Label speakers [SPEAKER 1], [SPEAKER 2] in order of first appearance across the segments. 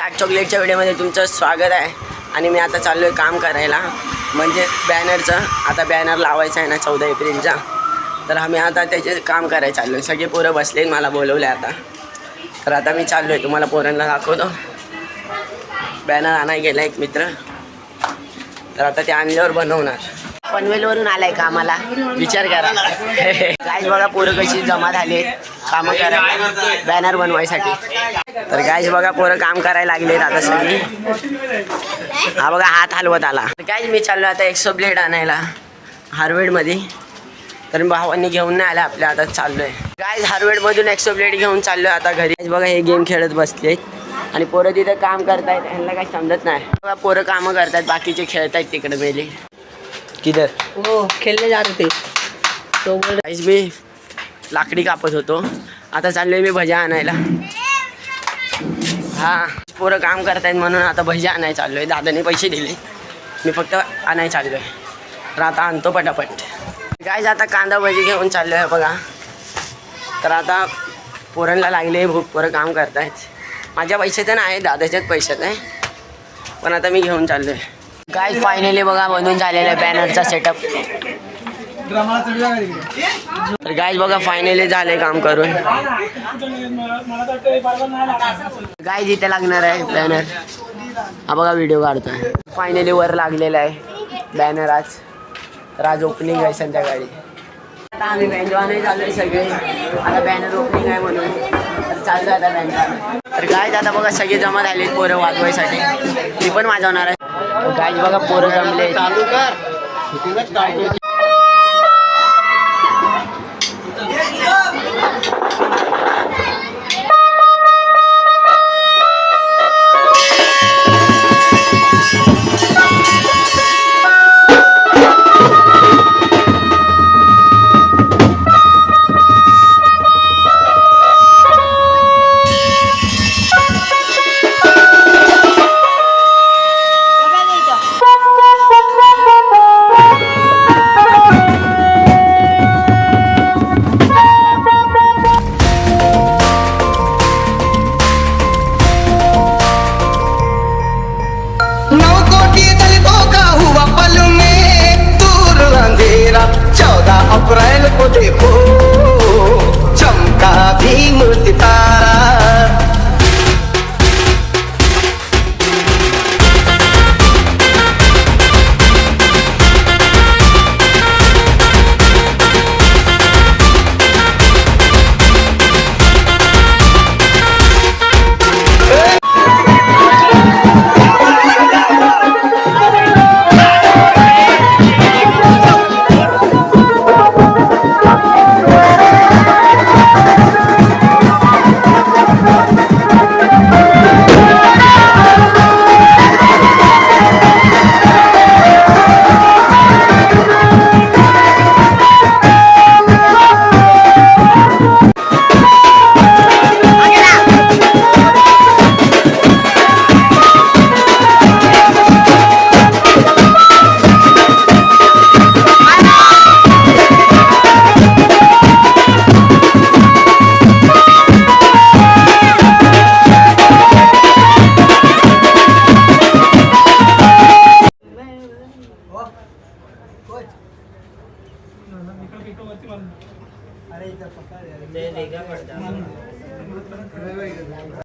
[SPEAKER 1] चाट चॉकलेटच्या व्हिडिओमध्ये तुमचं स्वागत आहे. आणि मी आता चाललो आहे काम करायला. म्हणजे बॅनरचं आता बॅनर लावायचं आहे ना चौदा एप्रिलचा. तर आम्ही आता त्याचे काम करायला चाललो आहे सगळे पोरं बसले मला बोलवले आता. तर आता मी चाललो आहे तुम्हाला पोरांना दाखवतो. बॅनर आणाय गेला एक मित्र. तर आता ते आणल्यावर बनवणार. पनवेलवरून आलाय का आम्हाला विचार करा. काय बघा पोरं कशी जमा झाली कामं करायला बॅनर बनवायसाठी. तर गायच बघा पोरं काम करायला लागलेत आता सगळी. हा बघा हात हलवत आला. काय मी चाललो आता एक्सो ब्लेड आणायला हार्वेडमध्ये तर भावांनी घेऊन नाही आला आपल्या आता चाललोय. काय हार्वेडमधून एक्सो ब्लेड घेऊन चाललोय आता घरी. बघा हे गेम खेळत बसलेत. आणि पोरं तिथं काम करतायत यांना काही समजत नाही. बघा पोरं कामं करतायत बाकीचे खेळतायत तिकडे मेले. किधर?
[SPEAKER 2] हो खेळले जात होते तो बोल
[SPEAKER 1] काहीच मी लाकडी कापत होतो. आता चाललोय मी भज्या आणायला. हा पोरं काम करतायत म्हणून आता भज्या आणायला आहे दादाने पैसे दिले. मी फक्त आणायला आहे तर आता आणतो पटापट. गायज आता कांदा भजी घेऊन चाललो आहे बघा. तर आता पोरांना लागले भूक. पोरं काम करतायत. माझ्या पैशाचं नाही दादाच्याच पैशात आहे. पण आता मी घेऊन चाललो आहे गायज फायनली बघा बनून झालेलं आहे बॅनरचा सेटअप तर गायज बघा फायनली झाले काम करून. गाय इथे लागणार आहे बॅनर हा बघा व्हिडिओ काढतोय. फायनली वर लागलेला आहे बॅनर आज. तर आज ओपनिंग आहे संध्याकाळी. आता आम्ही बँजवाने चाललोय सगळे. आता बॅनर ओपनिंग आहे म्हणून. तर चाललोय आता बँजवान तर गायज आता बघा सगळे जमा झाले पोरं वाजवायसाठी. मी पण वाजवणार आहे. गायज बघा पोरं जमले चालू कर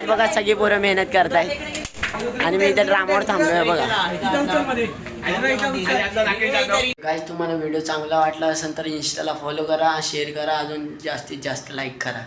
[SPEAKER 1] बघा सगळी पोरं मेहनत करताय आणि मी इथे ड्रामावर थांबलोय बघा. काय तुम्हाला व्हिडिओ चांगला वाटला असेल तर इन्स्टाला फॉलो करा शेअर करा अजून जास्तीत जास्त लाईक करा.